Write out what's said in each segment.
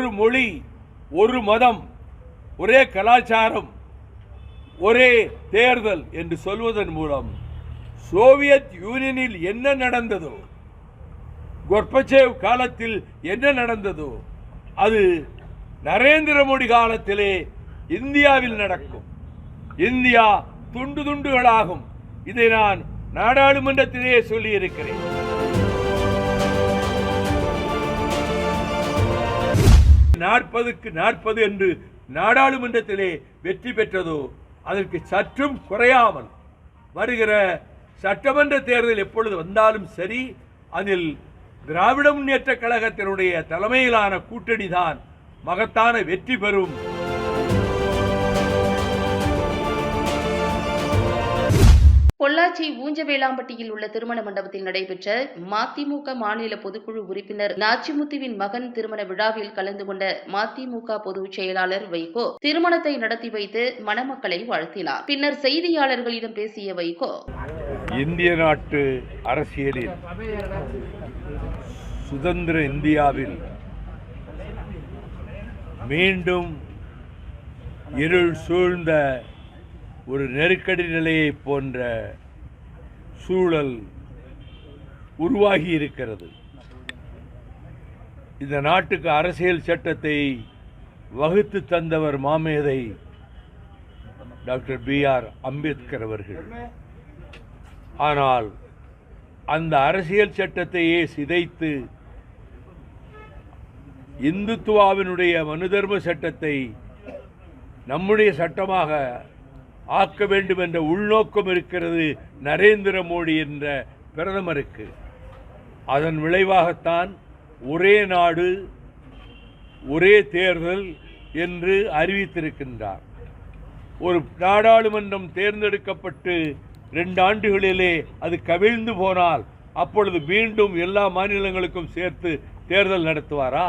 ஒரு மொழி ஒரு மதம் ஒரே கலாச்சாரம் ஒரே தேர்தல் என்று சொல்வதன் மூலம் சோவியத் யூனியனில் என்ன நடந்ததோ கொர்பச்சேவ் காலத்தில் என்ன நடந்ததோ அது நரேந்திர மோடி காலத்திலே இந்தியாவில் நடக்கும். இந்தியா துண்டு துண்டுகளாகும். இதை நான் நாடாளுமன்றத்திலேயே சொல்லியிருக்கிறேன். நாற்பதுக்கு நாற்பது என்று நாடாளுமன்றத்திலே வெற்றி பெற்றதோ அதற்கு சற்றும் குறையாமல் வருகிற சட்டமன்ற தேர்தல் எப்பொழுது வந்தாலும் சரி அதில் திராவிட முன்னேற்ற கழகத்தினுடைய தலைமையிலான கூட்டணி தான் மகத்தான வெற்றி பெறும் பொள்ளாச்சி ஊஞ்சவேளாம்பட்டியில் உள்ள திருமண மண்டபத்தில் நடைபெற்ற மதிமுக மாநில பொதுக்குழு உறுப்பினர் நாச்சிமுத்துவின் மகன் திருமண விழாவில் கலந்து கொண்ட மதிமுக பொதுச் செயலாளர் வைகோ திருமணத்தை நடத்தி வைத்து மணமக்களை வாழ்த்தினார். பின்னர் செய்தியாளர்களிடம் பேசிய வைகோ இந்திய நாட்டு அரசியலில் சுதந்திர இந்தியாவில் மீண்டும் இருள் சூழ்ந்த ஒரு நெருக்கடி நிலையை போன்ற சூழல் உருவாகி இருக்கிறது. இந்த நாட்டுக்கு அரசியல் சட்டத்தை வகுத்து தந்தவர் மாமேதை டாக்டர் பி ஆர் அம்பேத்கர் அவர்கள். ஆனால் அந்த அரசியல் சட்டத்தையே சிதைத்து இந்துத்துவாவினுடைய மனுதர்ம சட்டத்தை நம்முடைய சட்டமாக ஆக்க வேண்டும் என்ற உள்நோக்கம் இருக்கிறது நரேந்திர மோடி என்ற பிரதமருக்கு. அதன் விளைவாகத்தான் ஒரே நாடு ஒரே தேர்தல் என்று அறிவித்திருக்கின்றார். ஒரு நாடாளுமன்றம் தேர்ந்தெடுக்கப்பட்டு ரெண்டு ஆண்டுகளிலே அது கவிழ்ந்து போனால் அப்பொழுது மீண்டும் எல்லா மாநிலங்களுக்கும் சேர்த்து தேர்தல் நடத்துவாரா?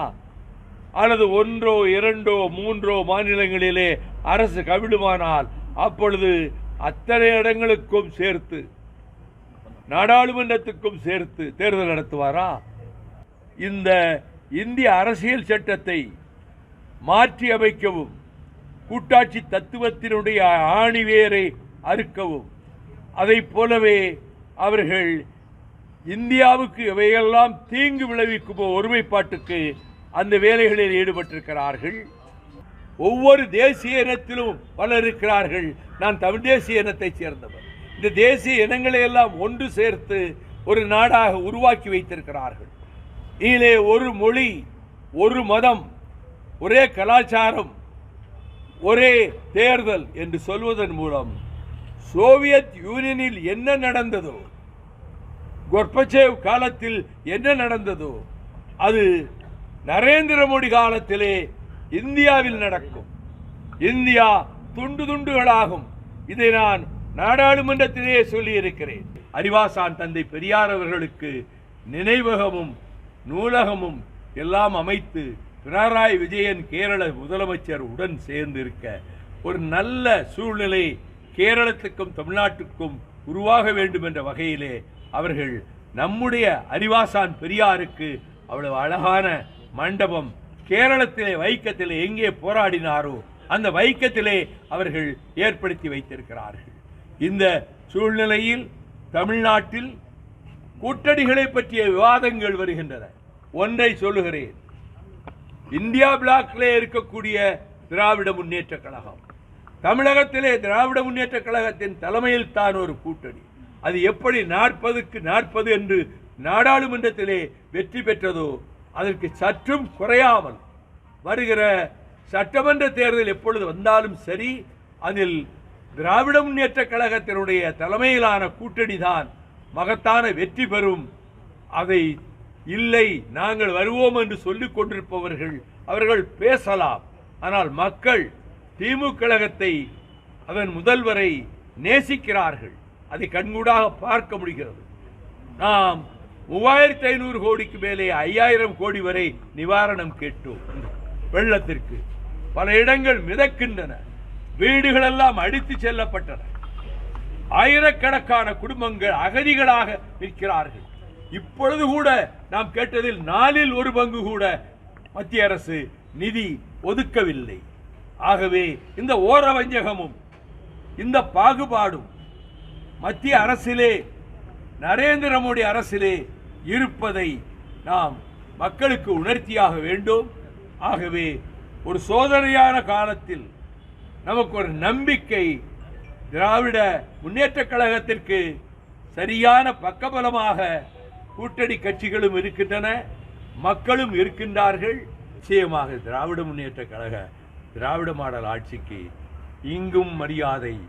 அல்லது ஒன்றோ இரண்டோ மூன்றோ மாநிலங்களிலே அரசு கவிழுமானால் அப்பொழுது அத்தனை இடங்களுக்கும் சேர்த்து நாடாளுமன்றத்துக்கும் சேர்த்து தேர்தல் நடத்துவாரா? இந்த இந்திய அரசியல் சட்டத்தை மாற்றி அமைக்கவும் கூட்டாட்சி தத்துவத்தினுடைய ஆணிவேரை அறுக்கவும் அதைப் போலவே அவர்கள் இந்தியாவுக்கு இவையெல்லாம் தீங்கு விளைவிக்கும் ஒருமைப்பாட்டுக்கு அந்த வேலைகளில் ஈடுபட்டிருக்கிறார்கள். ஒவ்வொரு தேசிய இனத்திலும் பலர் இருக்கிறார்கள் நான் தமிழ் தேசிய இனத்தைச் சேர்ந்தவர் இந்த தேசிய இனங்களை எல்லாம் ஒன்று சேர்த்து ஒரு நாடாக உருவாக்கி வைத்திருக்கிறார்கள். இதிலே ஒரு மொழி ஒரு மதம் ஒரே கலாச்சாரம் ஒரே தேர்தல் என்று சொல்வதன் மூலம் சோவியத் யூனியனில் என்ன நடந்ததோ கொர்பச்சேவ் காலத்தில் என்ன நடந்ததோ அது நரேந்திர மோடி காலத்திலே இந்தியாவில் நடக்கும். இந்தியா துண்டு துண்டுகளாகும். இதை நான் நாடாளுமன்றத்திலே சொல்லியிருக்கிறேன். அறிவாசான் தந்தை பெரியார் அவர்களுக்கு நினைவகமும் நூலகமும் எல்லாம் அமைத்து பினராயி விஜயன் கேரள முதலமைச்சர் உடன் சேர்ந்து இருக்க ஒரு நல்ல சூழ்நிலை கேரளத்துக்கும் தமிழ்நாட்டுக்கும் உருவாக வேண்டும் என்ற வகையிலே அவர்கள் நம்முடைய அறிவாசான் பெரியாருக்கு அவ்வளவு அழகான மண்டபம் கேரளத்திலே வைக்கத்திலே எங்கே போராடினாரோ அந்த வைக்கத்திலே அவர்கள் ஏற்படுத்தி வைத்திருக்கிறார்கள். இந்த சூழ்நிலையில் தமிழ்நாட்டில் கூட்டணிகளை பற்றிய விவாதங்கள் வருகின்றன. ஒன்றை சொல்லுகிறேன். இந்தியா பிளாக்கிலே இருக்கக்கூடிய திராவிட முன்னேற்ற கழகம். தமிழகத்திலே திராவிட முன்னேற்ற கழகத்தின் தலைமையில் தான் ஒரு கூட்டணி. அது எப்படி நாற்பதுக்கு நாற்பது என்று நாடாளுமன்றத்திலே வெற்றி பெற்றதோ அதற்கு சற்றும் குறையாமல் வருகிற சட்டமன்ற தேர்தல் எப்பொழுது வந்தாலும் சரி அதில் திராவிட முன்னேற்ற கழகத்தினுடைய தலைமையிலான கூட்டணி தான் மகத்தான வெற்றி பெறும். அதை இல்லை நாங்கள் வருவோம் என்று சொல்லிக் கொண்டிருப்பவர்கள் அவர்கள் பேசலாம். ஆனால் மக்கள் திமுக கழகத்தை அதன் முதல்வரை நேசிக்கிறார்கள். அதை கண்கூடாக பார்க்க முடிகிறது. நாம் மூவாயிரத்தி ஐநூறு கோடிக்கு மேலே ஐயாயிரம் கோடி வரை நிவாரணம் கேட்டோம். வெள்ளத்திற்கு பல இடங்கள் மிதக்கின்றன. வீடுகளெல்லாம் அடித்து செல்லப்பட்டன. ஆயிரக்கணக்கான குடும்பங்கள் அகதிகளாக நிற்கிறார்கள். இப்பொழுது கூட நாம் கேட்டதில் நாலில் ஒரு பங்கு கூட மத்திய அரசு நிதி ஒதுக்கவில்லை. ஆகவே இந்த ஓரவஞ்சகமும் இந்த பாகுபாடும் மத்திய அரசிலே நரேந்திர மோடி அரசிலே இருப்பதை நாம் மக்களுக்கு உணர்த்தியாக வேண்டும். ஆகவே ஒரு சோதனையான காலத்தில் நமக்கு ஒரு நம்பிக்கை திராவிட முன்னேற்றக் கழகத்திற்கு சரியான பக்கபலமாக கூட்டணி கட்சிகளும் இருக்கின்றன மக்களும் இருக்கின்றார்கள். நிச்சயமாக திராவிட முன்னேற்றக் கழக திராவிட மாடல் ஆட்சிக்கு இங்கும் மரியாதை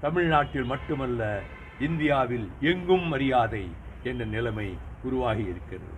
தமிழ்நாட்டில் மட்டுமல்ல இந்தியாவில் எங்கும் மரியாதை என்ற நிலைமை உருவாகி இருக்கிறது.